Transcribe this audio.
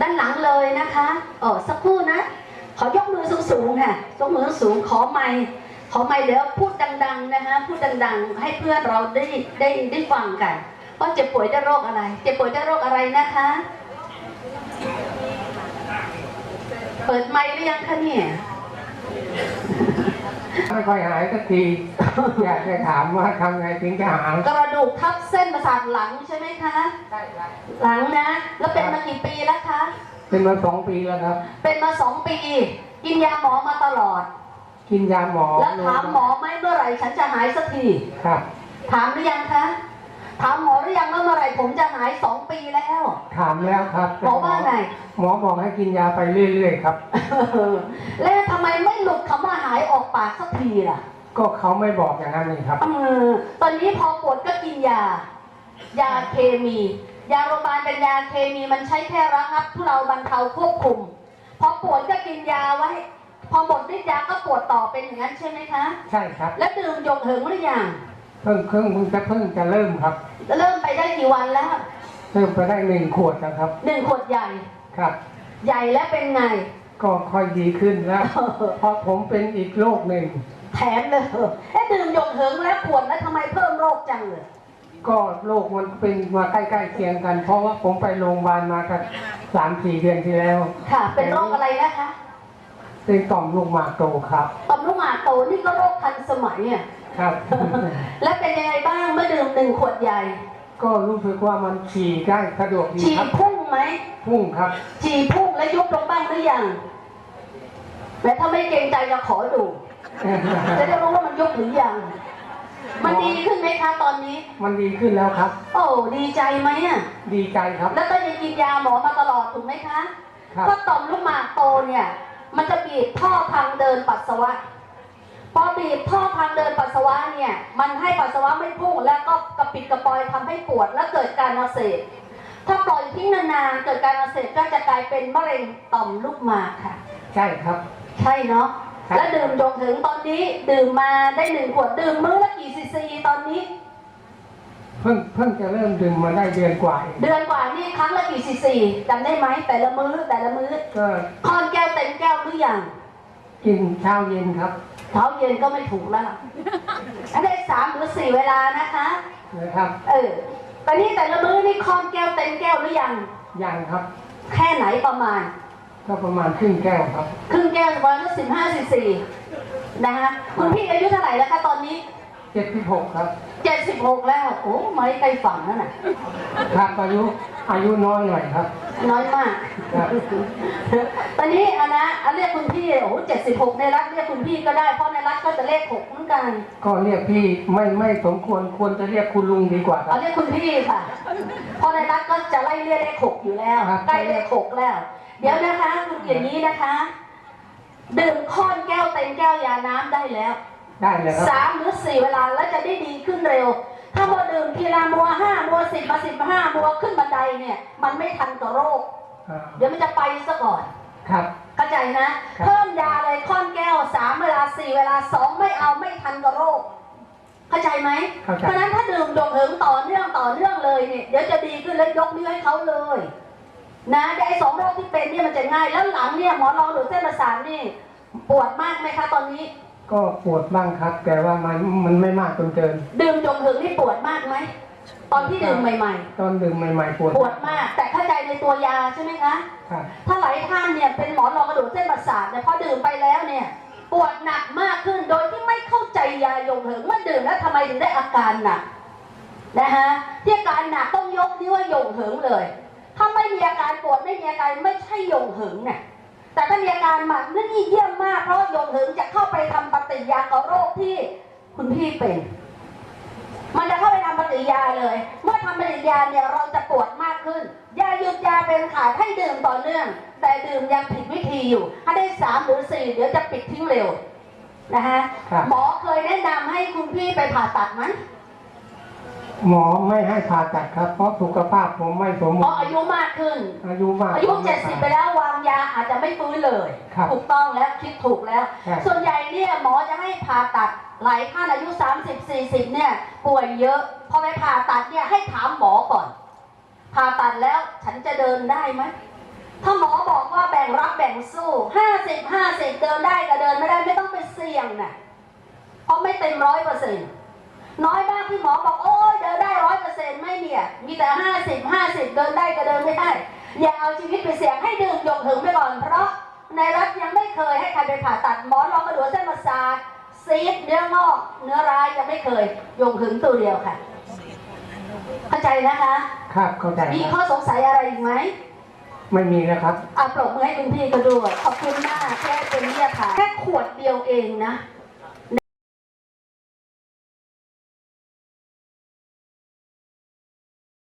ด้านหลังเลยนะคะเออสักครู่นะ ขอยกมือสูงๆค่ะยกมือสูงขอไมค์ขอไมค์เดี๋ยวพูดดังๆนะคะพูดดังๆ ให้เพื่อนเราได้ได้ได้ฟังกันว่าเจ็บป่วยด้วยโรคอะไร เจ็บป่วยด้วยโรคอะไรนะคะ เปิดไมค์หรือยังคะเนี่ย ไม่ค่อยหายสักที อยากจะถามว่าทำไงถึงจะหายกระดูกทับเส้นประสาทหลังใช่ไหมคะใช่ครับหลังนะ แล้วเป็นมากี่ปีแล้วคะ เป็นมาสองปีแล้วครับ เป็นมาสองปี กินยาหมอมาตลอด กินยาหมอแล้วถามหมอไหมเมื่อไหร่ฉันจะหายสักที ครับ ถามหรือยังคะ ถามหมอหรือยังว่าเมื่อไหร่ผมจะหายสองปีแล้ว ถามแล้วครับหมอว่าไง หมอบอกให้กินยาไปเรื่อยๆครับ แล้วทำไมไม่หลุดคำว่าหายออกปากสักทีล่ะก็เขาไม่บอกอย่างนั้นนี่ครับเออตอนนี้พอปวดก็กินยา ยาเคมี ยาโรงพยาบาลเป็นยาเคมีมันใช้แค่ระงับทุเลาบรรเทาควบคุม พอปวดก็กินยาไว้ พอหมดฤทธิ์ยาก็ปวดต่อเป็นอย่างนั้นใช่ไหมคะ ใช่ครับ แล้วดื่มหยกเหิงหรือยังเพิ่งเพิ่งเพิ่งจะเพิ่งจะเริ่มครับเริ่ม ไปได้กี่วันแล้วเริ่มไปได้หนึ่งขวดนะครับ หนึ่งขวดใหญ่ ครับ ใหญ่แล้วเป็นไง ก็ค่อยดีขึ้นแล้วเพราะผมเป็นอีกโรคหนึ่ง แถมเลยเอ๊ะดื่มหยกเหิงแล้วขวดแล้วทำไมเพิ่มโรคจังเลยก็โรคมันเป็นมาใกล้ๆเคียงกัน เพราะว่าผมไปโรงพยาบาลมากันสามสี่เดือนที่แล้ว ค่ะ เป็นโรคอะไรนะคะ เป็นต่อมลูกหมากโตครับ ต่อมลูกหมากโตนี่ก็โรคทันสมัยอะครับ แล้วเป็นยังไงบ้างเมื่อดื่มหนึ่งขวดใหญ่ ก็รู้สึกว่ามันฉี่ได้สะดวกดีฉี่ครับพุ่งไหมพุ่งครับ ฉี่พุ่งแล้วยุบลงบ้างหรือยังแต่ถ้าไม่เกรงใจจะขอดู จะได้รู้ว่ามันยุบหรือยัง มันดีขึ้นไหมคะตอนนี้ มันดีขึ้นแล้วครับ โอ้ดีใจไหมอะดีใจครับ แล้วก็ยังกินยาหมอมาตลอดถูกไหมคะครับเพราะต่อมลูกหมากโตเนี่ย มันจะบีบท่อทางเดินปัสสาวะ พอบีบท่อทางเดินปัสสาวะเนี่ยมันให้ปัสสาวะไม่พุ่ง แล้วก็กระปิดกระปอยทำให้ปวดและเกิดการอักเสบถ้าปล่อยทิ้งนานๆเกิดการอักเสบก็จะกลายเป็นมะเร็งต่อมลูกหมากค่ะ ใช่ครับ ใช่เนาะครับแล้วดื่มจนถึงตอนนี้ดื่มมาได้หนึ่งขวดดื่มมื้อละกี่ซีซีตอนนี้ เพิ่งเพิ่งจะเริ่มดื่มมาได้เดือนกว่าเองเดือนกว่านี่ครั้งละกี่ซีซีจำได้ไหมแต่ละมื้อแต่ละมื้อก็ค่อนแก้วเต็มแก้วหรือยังกินเช้าเย็นครับ เช้าเย็นก็ไม่ถูกแล้วอันได้สามหรือสี่เวลานะคะนะครับ เออตอนนี้แต่ละมื้อนี่ค่อนแก้วเต็มแก้วหรือยัง ยังครับ แค่ไหนประมาณ ก็ประมาณครึ่งแก้วครับ ครึ่งแก้วประมาณสิบห้าซีซีนะคะคุณพี่อายุเท่าไหร่แล้วคะตอนนี้เจ็ดสิบหกครับเจ็ดสิบหกแล้ว โอ้ไม่ไกลฝังนั่นน่ะครับอายุ อายุน้อยหน่อยครับ น้อยมาก ครับ ตอนนี้อันนะอันเรียกคุณพี่ โอ้เจ็ดสิบหกในรัฐเรียกคุณพี่ก็ได้ เพราะในรัฐก็จะเลขหกเหมือนกันก็เรียกพี่ไม่ไม่สมควรควรจะเรียกคุณลุงดีกว่าครัเอาบเรียกคุณพี่ค่ะ เพราะในรัฐก็จะไล่เรียกเลขหกอยู่แล้ว ครับ ใกล้เลขหกแล้ว เดี๋ยวนะคะ คุณอย่างนี้นะคะ ดื่มค้อนแก้วเต็มแก้วยาน้ำได้แล้ว ได้เลยครับ สามหรือสี่เวลาแล้วจะได้ดีขึ้นเร็ว ถ้ามัวดื่มทีละมัวห้ามัวสิบมาสิบห้ามัวขึ้นบันไดเนี่ย มันไม่ทันกับโรคอ่าเดี๋ยวมันจะไปซะก่อนครับเข้าใจนะครับเพิ่มยาเลยค่อนแก้วสามเวลาสี่เวลาสองไม่เอาไม่ทันกับโรค เข้าใจไหมเข้าใจเพราะฉะนั้นถ้าดื่มดงเหิงต่อเนื่องต่อเนื่องเลยเนี่ยเดี๋ยวจะดีขึ้นแล้วยกนิ้วให้เขาเลยนะแต่ไอ้สองโรคที่เป็นเนี่ยมันจะง่ายแล้วหลังเนี่ยหมอรองหรือเส้นประสาทนี่ปวดมากไหมคะตอนนี้ ก็ปวดบ้างครับ แต่ว่ามันมันไม่มากจนเกิน ดื่มจงเหิงนี่ปวดมากไหมตอนที่ดื่มใหม่ ตอนดื่มใหม่ๆปวดๆ ปวดมาก แต่เข้าใจในตัวยาใช่ไหมคะ ครับถ้าหลายท่านเนี่ยเป็นหมอนรองกระดูกเส้นประสาทเนี่ยพอดื่มไปแล้วเนี่ย ปวดหนักมากขึ้นโดยที่ไม่เข้าใจยาโยงเหิงเมื่อดื่มแล้วทำไมถึงได้อาการหนักนะคะที่อาการหนักต้องยกนิ้วว่าโยงเหิงเลย ถ้าไม่มีอาการปวดไม่มีอาการไม่ใช่โยงเหิงเนี่ย แต่ถ้ามีอาการหมักนั่นนี่เยี่ยมมาก เพราะโยงเหิงจะเข้าไปทำปฏิกิริยากับโรคที่คุณพี่เป็น มันจะเข้าไปทำปฏิกิริยาเลย เมื่อทำปฏิกิริยาเนี่ยเราจะปวดมากขึ้น ยาหยุดยาเป็นขาดให้ดื่มต่อเนื่อง แต่ดื่มยังผิดวิธีอยู่ ถ้าได้สามหรือสี่เดี๋ยวจะปิดทิ้งเร็วนะคะครับหมอเคยแนะนำให้คุณพี่ไปผ่าตัดไหม หมอไม่ให้ผ่าตัดครับ เพราะสุขภาพผมไม่สมเพบูรราะณ์อายุมากขึ้น อายุมาก อายุเจ็ดสิบไปแล้ววางยาอาจจะไม่ฟื้นเลย ครับถูกต้องแล้วคิดถูกแล้ว ครับ ส่วนใหญ่เนี่ยหมอจะให้ผ่าตัดหลายท่านอายุ 30 40 เนี่ยป่วยเยอะ พอไปผ่าตัดเนี่ยให้ถามหมอก่อน ผ่าตัดแล้วฉันจะเดินได้ไหม ถ้าหมอบอกว่าแบ่งรับแบ่งสู้ห้าสิบห้าสิบเดินได้กับเดินไม่ได้ไม่ต้องไปเสี่ยงน่ะ เพราะไม่เต็มร้อยเปอร์เซ็นต์น้อยมากที่หมอบอกโอ้ ซ็นต์ไม่เนี่ยมีแต่ห้าสิบห้าสิบเดินได้กับเดินไม่ได้ อย่าเอาชีวิตไปเสี่ยงให้ดื่มยงถึงไปก่อน เพราะในรัฐยังไม่เคยให้ใครไปผ่าตัดหมอนรองกระดูกเส้นประสาทซีดเนื้องอกเนื้อร้ายยังไม่เคยยงถึงตัวเดียวค่ะ เข้าใจนะคะ ครับเข้าใจมีคข้รับอสงสัยอะไรอีกไหมไม่มีแล้วครับอะปรบมือให้คุณพี่ก็ด้วยขอบคุณมากแค่เป็นเนี่ยค่ะแค่ขวดเดียวเองนะ